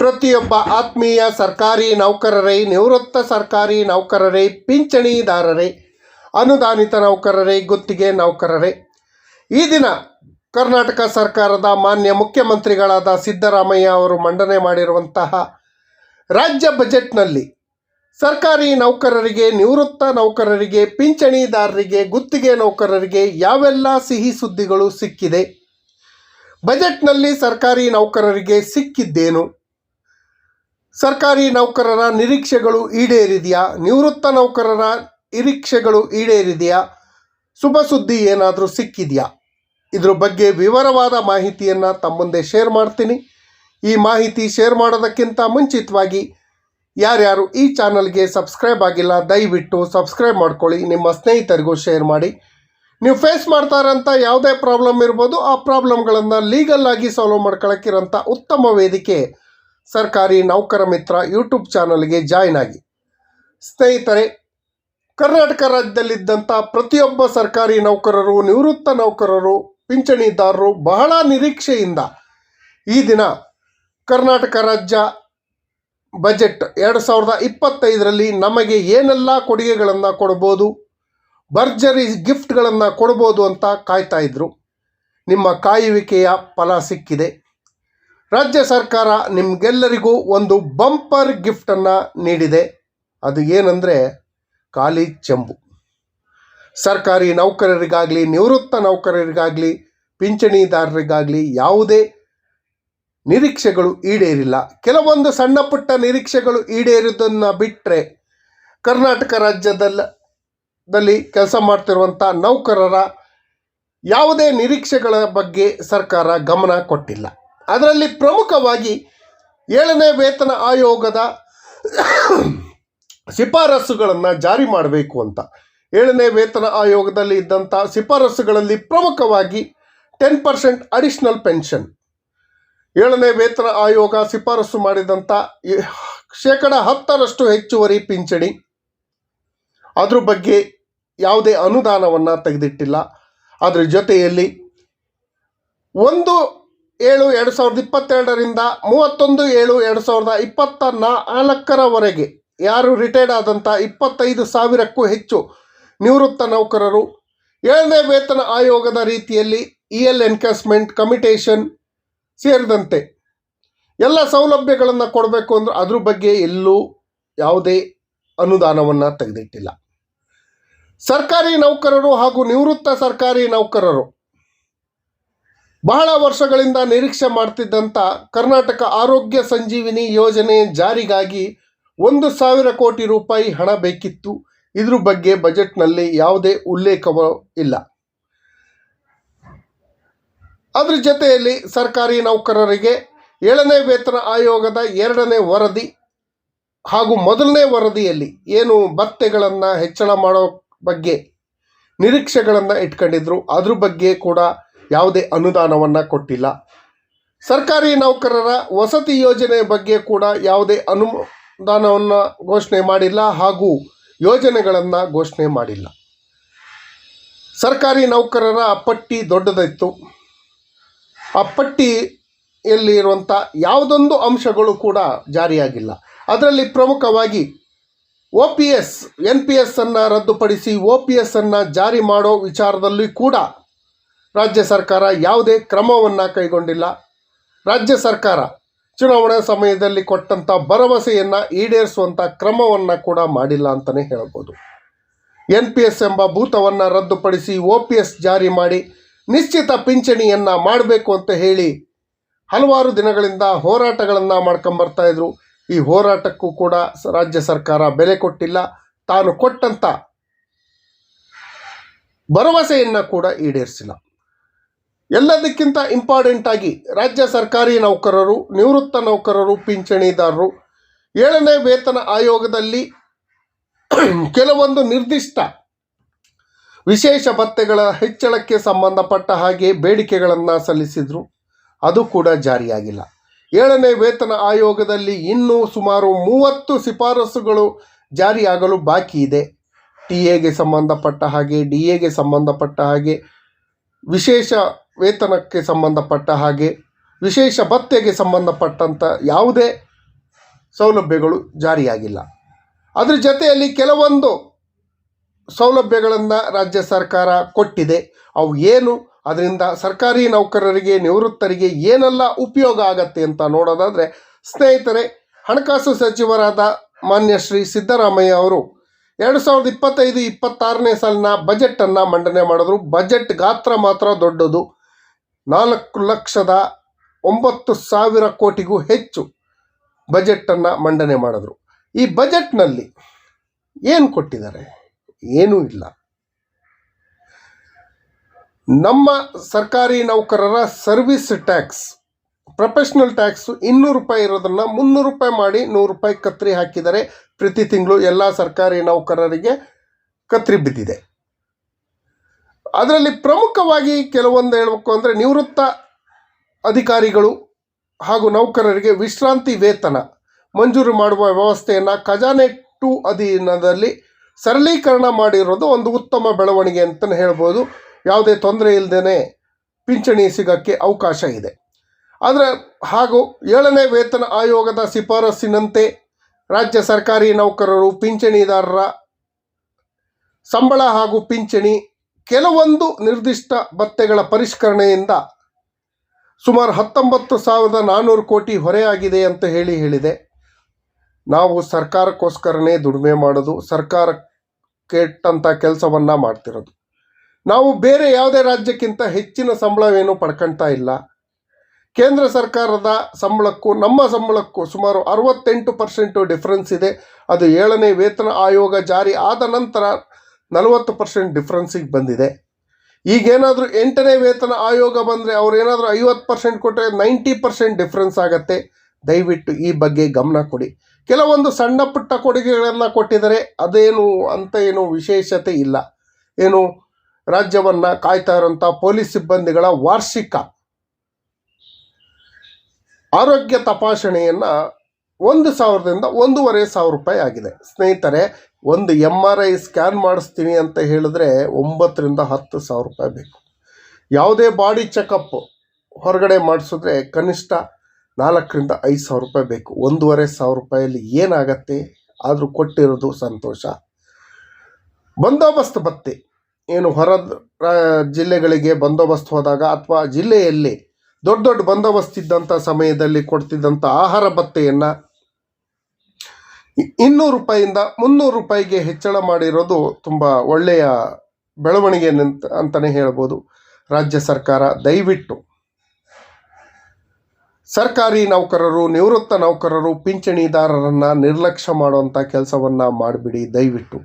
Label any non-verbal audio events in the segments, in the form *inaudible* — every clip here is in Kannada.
ಪ್ರತಿಯೊಬ್ಬ ಆತ್ಮೀಯ ಸರ್ಕಾರಿ ನೌಕರರೇ, ನಿವೃತ್ತ ಸರ್ಕಾರಿ ನೌಕರರೇ, ಪಿಂಚಣಿದಾರರೇ, ಅನುದಾನಿತ ನೌಕರರೇ, ಗುತ್ತಿಗೆ ನೌಕರರೇ. ಈ ದಿನ ಕರ್ನಾಟಕ ಸರ್ಕಾರದ ಮಾನ್ಯ ಮುಖ್ಯಮಂತ್ರಿಗಳಾದ ಸಿದ್ದರಾಮಯ್ಯ ಅವರು ಮಂಡನೆ ಮಾಡಿರುವಂತಹ ರಾಜ್ಯ ಬಜೆಟ್ನಲ್ಲಿ ಸರ್ಕಾರಿ ನೌಕರರಿಗೆ, ನಿವೃತ್ತ ನೌಕರರಿಗೆ, ಪಿಂಚಣಿದಾರರಿಗೆ, ಗುತ್ತಿಗೆ ನೌಕರರಿಗೆ ಯಾವೆಲ್ಲ ಸಿಹಿ ಸುದ್ದಿಗಳು ಸಿಕ್ಕಿದೆ? ಬಜೆಟ್ನಲ್ಲಿ ಸರ್ಕಾರಿ ನೌಕರರಿಗೆ ಸಿಕ್ಕಿದ್ದೇನು? ಸರ್ಕಾರಿ ನೌಕರರ ನಿರೀಕ್ಷೆಗಳು ಈಡೇರಿದೆಯಾ? ನಿವೃತ್ತ ನೌಕರರ ನಿರೀಕ್ಷೆಗಳು ಈಡೇರಿದೆಯಾ? ಶುಭ ಸುದ್ದಿ ಏನಾದರೂ ಸಿಕ್ಕಿದೆಯಾ? ಇದ್ರ ಬಗ್ಗೆ ವಿವರವಾದ ಮಾಹಿತಿಯನ್ನು ತಮ್ಮ ಮುಂದೆ ಶೇರ್ ಮಾಡ್ತೀನಿ. ಈ ಮಾಹಿತಿ ಶೇರ್ ಮಾಡೋದಕ್ಕಿಂತ ಮುಂಚಿತವಾಗಿ ಯಾರ್ಯಾರು ಈ ಚಾನಲ್ಗೆ ಸಬ್ಸ್ಕ್ರೈಬ್ ಆಗಿಲ್ಲ, ದಯವಿಟ್ಟು ಸಬ್ಸ್ಕ್ರೈಬ್ ಮಾಡ್ಕೊಳ್ಳಿ. ನಿಮ್ಮ ಸ್ನೇಹಿತರಿಗೂ ಶೇರ್ ಮಾಡಿ. ನೀವು ಫೇಸ್ ಮಾಡ್ತಾರಂಥ ಯಾವುದೇ ಪ್ರಾಬ್ಲಮ್ ಇರ್ಬೋದು, ಆ ಪ್ರಾಬ್ಲಮ್ಗಳನ್ನು ಲೀಗಲ್ ಆಗಿ ಸಾಲ್ವ್ ಮಾಡ್ಕೊಳಕ್ಕಿರೋಂಥ ಉತ್ತಮ ವೇದಿಕೆ ಸರ್ಕಾರಿ ನೌಕರ ಮಿತ್ರ ಯೂಟ್ಯೂಬ್ ಚಾನಲ್ಗೆ ಜಾಯ್ನ್ ಆಗಿ. ಸ್ನೇಹಿತರೆ, ಕರ್ನಾಟಕ ರಾಜ್ಯದಲ್ಲಿದ್ದಂಥ ಪ್ರತಿಯೊಬ್ಬ ಸರ್ಕಾರಿ ನೌಕರರು, ನಿವೃತ್ತ ನೌಕರರು, ಪಿಂಚಣಿದಾರರು ಬಹಳ ನಿರೀಕ್ಷೆಯಿಂದ ಈ ದಿನ ಕರ್ನಾಟಕ ರಾಜ್ಯ ಬಜೆಟ್ ಎರಡು ಸಾವಿರದ ಇಪ್ಪತ್ತೈದರಲ್ಲಿ ನಮಗೆ ಏನೆಲ್ಲ ಕೊಡುಗೆಗಳನ್ನು ಕೊಡ್ಬೋದು, ಭರ್ಜರಿ ಗಿಫ್ಟ್ಗಳನ್ನು ಕೊಡ್ಬೋದು ಅಂತ ಕಾಯ್ತಾ ಇದ್ದರು ನಿಮ್ಮ ಕಾಯುವಿಕೆಯ ಫಲ ಸಿಕ್ಕಿದೆ. ರಾಜ್ಯ ಸರ್ಕಾರ ನಿಮಗೆಲ್ಲರಿಗೂ ಒಂದು ಬಂಪರ್ ಗಿಫ್ಟನ್ನು ನೀಡಿದೆ. ಅದು ಏನಂದರೆ ಖಾಲಿ ಚೆಂಬು. ಸರ್ಕಾರಿ ನೌಕರರಿಗಾಗಲಿ, ನಿವೃತ್ತ ನೌಕರರಿಗಾಗಲಿ, ಪಿಂಚಣಿದಾರರಿಗಾಗಲಿ ಯಾವುದೇ ನಿರೀಕ್ಷೆಗಳು ಈಡೇರಿಲ್ಲ. ಕೆಲವೊಂದು ಸಣ್ಣ ಪುಟ್ಟ ನಿರೀಕ್ಷೆಗಳು ಈಡೇರಿದ್ದನ್ನು ಬಿಟ್ಟರೆ ಕರ್ನಾಟಕ ರಾಜ್ಯದಲ್ಲದಲ್ಲಿ ಕೆಲಸ ಮಾಡ್ತಿರುವಂಥ ನೌಕರರ ಯಾವುದೇ ನಿರೀಕ್ಷೆಗಳ ಬಗ್ಗೆ ಸರ್ಕಾರ ಗಮನ ಕೊಟ್ಟಿಲ್ಲ. ಅದರಲ್ಲಿ ಪ್ರಮುಖವಾಗಿ ಏಳನೇ ವೇತನ ಆಯೋಗದ ಶಿಫಾರಸುಗಳನ್ನು ಜಾರಿ ಮಾಡಬೇಕು ಅಂತ. ಏಳನೇ ವೇತನ ಆಯೋಗದಲ್ಲಿ ಇದ್ದಂಥ ಶಿಫಾರಸುಗಳಲ್ಲಿ ಪ್ರಮುಖವಾಗಿ ಟೆನ್ ಪರ್ಸೆಂಟ್ ಅಡಿಷ್ನಲ್ ಪೆನ್ಷನ್ ಏಳನೇ ವೇತನ ಆಯೋಗ ಶಿಫಾರಸು ಮಾಡಿದಂಥ ಶೇಕಡ ಹತ್ತರಷ್ಟು ಹೆಚ್ಚುವರಿ ಪಿಂಚಣಿ. ಅದ್ರ ಬಗ್ಗೆ ಯಾವುದೇ ಅನುದಾನವನ್ನು ತೆಗೆದಿಟ್ಟಿಲ್ಲ. ಅದರ ಜೊತೆಯಲ್ಲಿ ಒಂದು ಏಳು ಎರಡು ಸಾವಿರದ ಇಪ್ಪತ್ತೆರಡರಿಂದ ಮೂವತ್ತೊಂದು ಏಳು ಎರಡು ಸಾವಿರದ ಇಪ್ಪತ್ತ ನಾಲ್ಕರವರೆಗೆ. ಯಾರು ರಿಟೈರ್ಡ್ ಆದಂಥ ಇಪ್ಪತ್ತೈದು ಸಾವಿರಕ್ಕೂ ಹೆಚ್ಚು ನಿವೃತ್ತ ನೌಕರರು, ಏಳನೇ ವೇತನ ಆಯೋಗದ ರೀತಿಯಲ್ಲಿ ಇ ಎಲ್ ಎನ್ಕಾಸ್ಮೆಂಟ್ ಕಮಿಟೇಷನ್ ಸೇರಿದಂತೆ ಎಲ್ಲ ಸೌಲಭ್ಯಗಳನ್ನು ಕೊಡಬೇಕು ಅಂದ್ರೆ ಅದ್ರ ಬಗ್ಗೆ ಎಲ್ಲೂ ಯಾವುದೇ ಅನುದಾನವನ್ನು ತೆಗೆದಿಟ್ಟಿಲ್ಲ. ಸರ್ಕಾರಿ ನೌಕರರು ಹಾಗೂ ನಿವೃತ್ತ ಸರ್ಕಾರಿ ನೌಕರರು ಬಹಳ ವರ್ಷಗಳಿಂದ ನಿರೀಕ್ಷೆ ಮಾಡ್ತಿದ್ದಂಥ ಕರ್ನಾಟಕ ಆರೋಗ್ಯ ಸಂಜೀವಿನಿ ಯೋಜನೆ ಜಾರಿಗಾಗಿ ಒಂದು ಸಾವಿರ ಕೋಟಿ ರೂಪಾಯಿ ಹಣ ಬೇಕಿತ್ತು. ಇದ್ರ ಬಗ್ಗೆ ಬಜೆಟ್ನಲ್ಲಿ ಯಾವುದೇ ಉಲ್ಲೇಖವೂ ಇಲ್ಲ. ಅದ್ರ ಜೊತೆಯಲ್ಲಿ ಸರ್ಕಾರಿ ನೌಕರರಿಗೆ ಏಳನೇ ವೇತನ ಆಯೋಗದ ಎರಡನೇ ವರದಿ ಹಾಗೂ ಮೊದಲನೇ ವರದಿಯಲ್ಲಿ ಏನು ಭತ್ಯೆಗಳನ್ನು ಹೆಚ್ಚಳ ಮಾಡೋ ಬಗ್ಗೆ ನಿರೀಕ್ಷೆಗಳನ್ನು ಇಟ್ಕೊಂಡಿದ್ರು. ಅದ್ರ ಬಗ್ಗೆ ಕೂಡ ಯಾವುದೇ ಅನುದಾನವನ್ನು ಕೊಟ್ಟಿಲ್ಲ. ಸರ್ಕಾರಿ ನೌಕರರ ವಸತಿ ಯೋಜನೆ ಬಗ್ಗೆ ಕೂಡ ಯಾವುದೇ ಅನುದಾನವನ್ನು ಘೋಷಣೆ ಮಾಡಿಲ್ಲ ಹಾಗೂ ಯೋಜನೆಗಳನ್ನು ಘೋಷಣೆ ಮಾಡಿಲ್ಲ. ಸರ್ಕಾರಿ ನೌಕರರ ಪಟ್ಟಿ ದೊಡ್ಡದಿತ್ತು. ಆ ಪಟ್ಟಿಯಲ್ಲಿ ಇರುವಂಥ ಯಾವುದೊಂದು ಅಂಶಗಳು ಕೂಡ ಜಾರಿಯಾಗಿಲ್ಲ. ಅದರಲ್ಲಿ ಪ್ರಮುಖವಾಗಿ O P S, N P S ಅನ್ನು ರದ್ದುಪಡಿಸಿ ಒ ಪಿ ಎಸ್ ಅನ್ನು ಜಾರಿ ಮಾಡೋ ವಿಚಾರದಲ್ಲಿ ಕೂಡ ರಾಜ್ಯ ಸರ್ಕಾರ ಯಾವುದೇ ಕ್ರಮವನ್ನು ಕೈಗೊಂಡಿಲ್ಲ. ರಾಜ್ಯ ಸರ್ಕಾರ ಚುನಾವಣಾ ಸಮಯದಲ್ಲಿ ಕೊಟ್ಟಂಥ ಭರವಸೆಯನ್ನು ಈಡೇರಿಸುವಂಥ ಕ್ರಮವನ್ನು ಕೂಡ ಮಾಡಿಲ್ಲ ಅಂತಲೇ ಹೇಳ್ಬೋದು. ಎನ್ ಪಿ ಎಸ್ ಎಂಬ ಭೂತವನ್ನು ರದ್ದುಪಡಿಸಿ ಒ ಪಿ ಎಸ್ ಜಾರಿ ಮಾಡಿ ನಿಶ್ಚಿತ ಪಿಂಚಣಿಯನ್ನು ಮಾಡಬೇಕು ಅಂತ ಹೇಳಿ ಹಲವಾರು ದಿನಗಳಿಂದ ಹೋರಾಟಗಳನ್ನು ಮಾಡ್ಕೊಂಬರ್ತಾ ಇದ್ರು. ಈ ಹೋರಾಟಕ್ಕೂ ಕೂಡ ರಾಜ್ಯ ಸರ್ಕಾರ ಬೆಲೆ ಕೊಟ್ಟಿಲ್ಲ. ತಾನು ಕೊಟ್ಟಂಥ ಭರವಸೆಯನ್ನು ಕೂಡ ಈಡೇರಿಸಿಲ್ಲ. ಎಲ್ಲದಕ್ಕಿಂತ ಇಂಪಾರ್ಟೆಂಟ್ ಆಗಿ ರಾಜ್ಯ ಸರ್ಕಾರಿ ನೌಕರರು, ನಿವೃತ್ತ ನೌಕರರು, ಪಿಂಚಣಿದಾರರು, ಏಳನೇ ವೇತನ ಆಯೋಗದಲ್ಲಿ *clears throat* ಕೆಲವೊಂದು ನಿರ್ದಿಷ್ಟ ವಿಶೇಷ ಭತ್ಯೆಗಳ ಹೆಚ್ಚಳಕ್ಕೆ ಸಂಬಂಧಪಟ್ಟ ಹಾಗೆ ಬೇಡಿಕೆಗಳನ್ನು ಸಲ್ಲಿಸಿದರು. ಅದು ಕೂಡ ಜಾರಿಯಾಗಿಲ್ಲ. ಏಳನೇ ವೇತನ ಆಯೋಗದಲ್ಲಿ ಇನ್ನೂ ಸುಮಾರು ಮೂವತ್ತು ಶಿಫಾರಸುಗಳು ಜಾರಿಯಾಗಲು ಬಾಕಿ ಇದೆ. ಟಿ ಎಗೆ ಸಂಬಂಧಪಟ್ಟ ಹಾಗೆ, ಡಿ ಎಗೆ ಸಂಬಂಧಪಟ್ಟ ಹಾಗೆ ವಿಶೇಷ ವೇತನಕ್ಕೆ ಸಂಬಂಧಪಟ್ಟ ಹಾಗೆ ವಿಶೇಷ ಭತ್ಯೆಗೆ ಸಂಬಂಧಪಟ್ಟಂಥ ಯಾವುದೇ ಸೌಲಭ್ಯಗಳು ಜಾರಿಯಾಗಿಲ್ಲ. ಅದರ ಜೊತೆಯಲ್ಲಿ ಕೆಲವೊಂದು ಸೌಲಭ್ಯಗಳನ್ನು ರಾಜ್ಯ ಸರ್ಕಾರ ಕೊಟ್ಟಿದೆ. ಅವು ಏನು? ಅದರಿಂದ ಸರ್ಕಾರಿ ನೌಕರರಿಗೆ, ನಿವೃತ್ತರಿಗೆ ಏನೆಲ್ಲ ಉಪಯೋಗ ಆಗತ್ತೆ ಅಂತ ನೋಡೋದಾದರೆ, ಸ್ನೇಹಿತರೆ, ಹಣಕಾಸು ಸಚಿವರಾದ ಮಾನ್ಯ ಶ್ರೀ ಸಿದ್ದರಾಮಯ್ಯ ಅವರು ಎರಡು ಸಾವಿರದ ಇಪ್ಪತ್ತೈದು, ಇಪ್ಪತ್ತಾರನೇ ಸಾಲಿನ ಬಜೆಟನ್ನು ಮಂಡನೆ ಮಾಡಿದ್ರು. ಬಜೆಟ್ ಗಾತ್ರ ಮಾತ್ರ ದೊಡ್ಡದು. ನಾಲ್ಕು ಲಕ್ಷದ ಒಂಬತ್ತು ಸಾವಿರ ಕೋಟಿಗೂ ಹೆಚ್ಚು ಬಜೆಟನ್ನು ಮಂಡನೆ ಮಾಡಿದ್ರು. ಈ ಬಜೆಟ್ನಲ್ಲಿ ಏನು ಕೊಟ್ಟಿದ್ದಾರೆ? ಏನೂ ಇಲ್ಲ. ನಮ್ಮ ಸರ್ಕಾರಿ ನೌಕರರ ಸರ್ವಿಸ್ ಟ್ಯಾಕ್ಸ್, ಪ್ರೊಫೆಷ್ನಲ್ ಟ್ಯಾಕ್ಸು ಇನ್ನೂರು ರೂಪಾಯಿ ಇರೋದನ್ನು ಮುನ್ನೂರು ರೂಪಾಯಿ ಮಾಡಿ ನೂರು ರೂಪಾಯಿ ಕತ್ರಿ ಹಾಕಿದರೆ ಪ್ರತಿ ತಿಂಗಳು ಎಲ್ಲ ಸರ್ಕಾರಿ ನೌಕರರಿಗೆ ಕತ್ರಿ ಬಿದ್ದಿದೆ. ಅದರಲ್ಲಿ ಪ್ರಮುಖವಾಗಿ ಕೆಲವೊಂದು ಹೇಳಬೇಕು ಅಂದರೆ ನಿವೃತ್ತ ಅಧಿಕಾರಿಗಳು ಹಾಗೂ ನೌಕರರಿಗೆ ವಿಶ್ರಾಂತಿ ವೇತನ, ಮಂಜೂರು ಮಾಡುವ ವ್ಯವಸ್ಥೆಯನ್ನು ಖಜಾನೆ ಟು ಅಧೀನದಲ್ಲಿ ಸರಳೀಕರಣ ಮಾಡಿರೋದು ಒಂದು ಉತ್ತಮ ಬೆಳವಣಿಗೆ ಅಂತಲೇ ಹೇಳ್ಬೋದು. ಯಾವುದೇ ತೊಂದರೆ ಇಲ್ಲದೇ ಪಿಂಚಣಿ ಸಿಗೋಕ್ಕೆ ಅವಕಾಶ ಇದೆ. ಆದರೆ ಹಾಗೂ ಏಳನೇ ವೇತನ ಆಯೋಗದ ಶಿಫಾರಸ್ಸಿನಂತೆ ರಾಜ್ಯ ಸರ್ಕಾರಿ ನೌಕರರು, ಪಿಂಚಣಿದಾರರ ಸಂಬಳ ಹಾಗೂ ಪಿಂಚಣಿ ಕೆಲವೊಂದು ನಿರ್ದಿಷ್ಟ ಭತ್ಯೆಗಳ ಪರಿಷ್ಕರಣೆಯಿಂದ ಸುಮಾರು ಹತ್ತೊಂಬತ್ತು ಸಾವಿರದ ನಾನ್ನೂರು ಕೋಟಿ ಹೊರೆಯಾಗಿದೆ ಅಂತ ಹೇಳಿ ಹೇಳಿದೆ. ನಾವು ಸರ್ಕಾರಕ್ಕೋಸ್ಕರನೇ ದುಡಿಮೆ ಮಾಡೋದು, ಸರ್ಕಾರ ಕೆಟ್ಟಂಥ ಕೆಲಸವನ್ನು ಮಾಡ್ತಿರೋದು. ನಾವು ಬೇರೆ ಯಾವುದೇ ರಾಜ್ಯಕ್ಕಿಂತ ಹೆಚ್ಚಿನ ಸಂಬಳವೇನು ಪಡ್ಕೊಳ್ತಾ ಇಲ್ಲ. ಕೇಂದ್ರ ಸರ್ಕಾರದ ಸಂಬಳಕ್ಕೂ, ನಮ್ಮ ಸಂಬಳಕ್ಕೂ ಸುಮಾರು ಅರವತ್ತೆಂಟು ಪರ್ಸೆಂಟು ಡಿಫ್ರೆನ್ಸ್ ಇದೆ. ಅದು ಏಳನೇ ವೇತನ ಆಯೋಗ ಜಾರಿ ಆದ ನಂತರ ನಲವತ್ತು ಪರ್ಸೆಂಟ್ ಡಿಫ್ರೆನ್ಸಿಗೆ ಬಂದಿದೆ. ಈಗೇನಾದರೂ ಎಂಟನೇ ವೇತನ ಆಯೋಗ ಬಂದರೆ ಅವ್ರೇನಾದರೂ ಐವತ್ತು ಪರ್ಸೆಂಟ್ ಕೊಟ್ಟರೆ ನೈಂಟಿ ಪರ್ಸೆಂಟ್ ಡಿಫ್ರೆನ್ಸ್ ಆಗುತ್ತೆ. ದಯವಿಟ್ಟು ಈ ಬಗ್ಗೆ ಗಮನ ಕೊಡಿ. ಕೆಲವೊಂದು ಸಣ್ಣ ಪುಟ್ಟ ಕೊಡುಗೆಗಳನ್ನು ಕೊಟ್ಟಿದ್ದಾರೆ. ಅದೇನು ಅಂತ ಏನು ವಿಶೇಷತೆ ಇಲ್ಲ. ಏನು ರಾಜ್ಯವನ್ನು ಕಾಯ್ತಾ ಇರೋಂಥ ಪೊಲೀಸ್ ಸಿಬ್ಬಂದಿಗಳ ವಾರ್ಷಿಕ ಆರೋಗ್ಯ ತಪಾಸಣೆಯನ್ನು ಒಂದು ಸಾವಿರದಿಂದ ಒಂದೂವರೆ ಸಾವಿರ ರೂಪಾಯಿ ಆಗಿದೆ. ಸ್ನೇಹಿತರೆ ಒಂದು ಎಂ ಆರ್ ಐ ಸ್ಕ್ಯಾನ್ ಮಾಡಿಸ್ತೀನಿ ಅಂತ ಹೇಳಿದ್ರೆ ಒಂಬತ್ತರಿಂದ ಹತ್ತು ಸಾವಿರ ರೂಪಾಯಿ ಬೇಕು. ಯಾವುದೇ ಬಾಡಿ ಚೆಕಪ್ ಹೊರಗಡೆ ಮಾಡಿಸಿದ್ರೆ ಕನಿಷ್ಠ ನಾಲ್ಕರಿಂದ ಐದು ಸಾವಿರ ರೂಪಾಯಿ ಬೇಕು. ಒಂದೂವರೆ ಸಾವಿರ ರೂಪಾಯಲ್ಲಿ ಏನಾಗತ್ತೆ? ಆದರೂ ಕೊಟ್ಟಿರೋದು ಸಂತೋಷ. ಬಂದೋಬಸ್ತ್ ಭತ್ತೆ ಏನು ಹೊರ ಜಿಲ್ಲೆಗಳಿಗೆ ಬಂದೋಬಸ್ತ್ ಹೋದಾಗ ಅಥವಾ ಜಿಲ್ಲೆಯಲ್ಲಿ ದೊಡ್ಡ ದೊಡ್ಡ ಬಂದೋಬಸ್ತ್ ಇದ್ದಂಥ ಸಮಯದಲ್ಲಿ ಕೊಡ್ತಿದ್ದಂಥ ಆಹಾರ ಭತ್ತೆಯನ್ನು ಇನ್ನೂರು ರೂಪಾಯಿಯಿಂದ ಮುನ್ನೂರು ರೂಪಾಯಿಗೆ ಹೆಚ್ಚಳ ಮಾಡಿರೋದು ತುಂಬ ಒಳ್ಳೆಯ ಬೆಳವಣಿಗೆ ಅಂತಲೇ ಹೇಳ್ಬೋದು. ರಾಜ್ಯ ಸರ್ಕಾರ, ದಯವಿಟ್ಟು. ಸರ್ಕಾರಿ ನೌಕರರು, ನಿವೃತ್ತ ನೌಕರರು, ಪಿಂಚಣಿದಾರರನ್ನು ನಿರ್ಲಕ್ಷ್ಯ ಮಾಡುವಂಥ ಕೆಲಸವನ್ನು ಮಾಡಿಬಿಡಿ, ದಯವಿಟ್ಟು.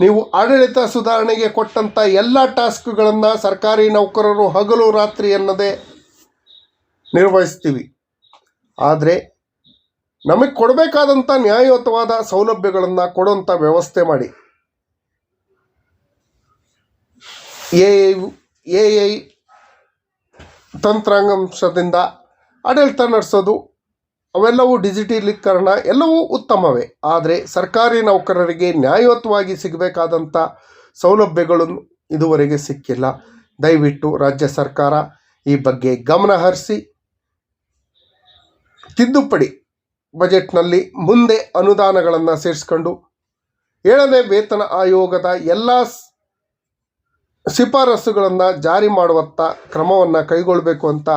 ನೀವು ಆಡಳಿತ ಸುಧಾರಣೆಗೆ ಕೊಟ್ಟಂಥ ಎಲ್ಲ ಟಾಸ್ಕ್ಗಳನ್ನು ಸರ್ಕಾರಿ ನೌಕರರು ಹಗಲು ರಾತ್ರಿ ಅನ್ನದೇ ನಿರ್ವಹಿಸ್ತೀವಿ. ಆದರೆ ನಮಗೆ ಕೊಡಬೇಕಾದಂಥ ನ್ಯಾಯಯುತವಾದ ಸೌಲಭ್ಯಗಳನ್ನು ಕೊಡುವಂಥ ವ್ಯವಸ್ಥೆ ಮಾಡಿ. ಎ ಎ ಐ ತಂತ್ರಾಂಶದಿಂದ ಆಡಳಿತ ನಡೆಸೋದು, ಅವೆಲ್ಲವೂ ಡಿಜಿಟಲೀಕರಣ ಎಲ್ಲವೂ ಉತ್ತಮವೇ. ಆದರೆ ಸರ್ಕಾರಿ ನೌಕರರಿಗೆ ನ್ಯಾಯಯುತವಾಗಿ ಸಿಗಬೇಕಾದಂಥ ಸೌಲಭ್ಯಗಳು ಇದುವರೆಗೆ ಸಿಕ್ಕಿಲ್ಲ. ದಯವಿಟ್ಟು ರಾಜ್ಯ ಸರ್ಕಾರ ಈ ಬಗ್ಗೆ ಗಮನ ಹರಿಸಿ, ತಿದ್ದುಪಡಿ ಬಜೆಟ್ನಲ್ಲಿ ಮುಂದೆ ಅನುದಾನಗಳನ್ನು ಸೇರಿಸ್ಕೊಂಡು ಏಳನೇ ವೇತನ ಆಯೋಗದ ಎಲ್ಲ ಶಿಫಾರಸುಗಳನ್ನು ಜಾರಿ ಮಾಡುವತ್ತ ಕ್ರಮವನ್ನು ಕೈಗೊಳ್ಳಬೇಕು ಅಂತ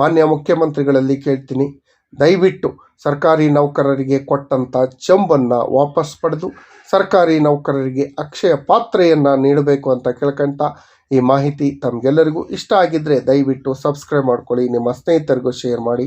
ಮಾನ್ಯ ಮುಖ್ಯಮಂತ್ರಿಗಳಲ್ಲಿ ಕೇಳ್ತೀನಿ. ದಯವಿಟ್ಟು ಸರ್ಕಾರಿ ನೌಕರರಿಗೆ ಕೊಟ್ಟಂಥ ಚೆಂಬನ್ನು ವಾಪಸ್ ಪಡೆದು ಸರ್ಕಾರಿ ನೌಕರರಿಗೆ ಅಕ್ಷಯ ಪಾತ್ರೆಯನ್ನು ನೀಡಬೇಕು ಅಂತ ಕೇಳ್ಕೊಂತ ಈ ಮಾಹಿತಿ ತಮಗೆಲ್ಲರಿಗೂ ಇಷ್ಟ ಆಗಿದ್ದರೆ ದಯವಿಟ್ಟು ಸಬ್ಸ್ಕ್ರೈಬ್ ಮಾಡ್ಕೊಳ್ಳಿ, ನಿಮ್ಮ ಸ್ನೇಹಿತರಿಗೂ ಶೇರ್ ಮಾಡಿ.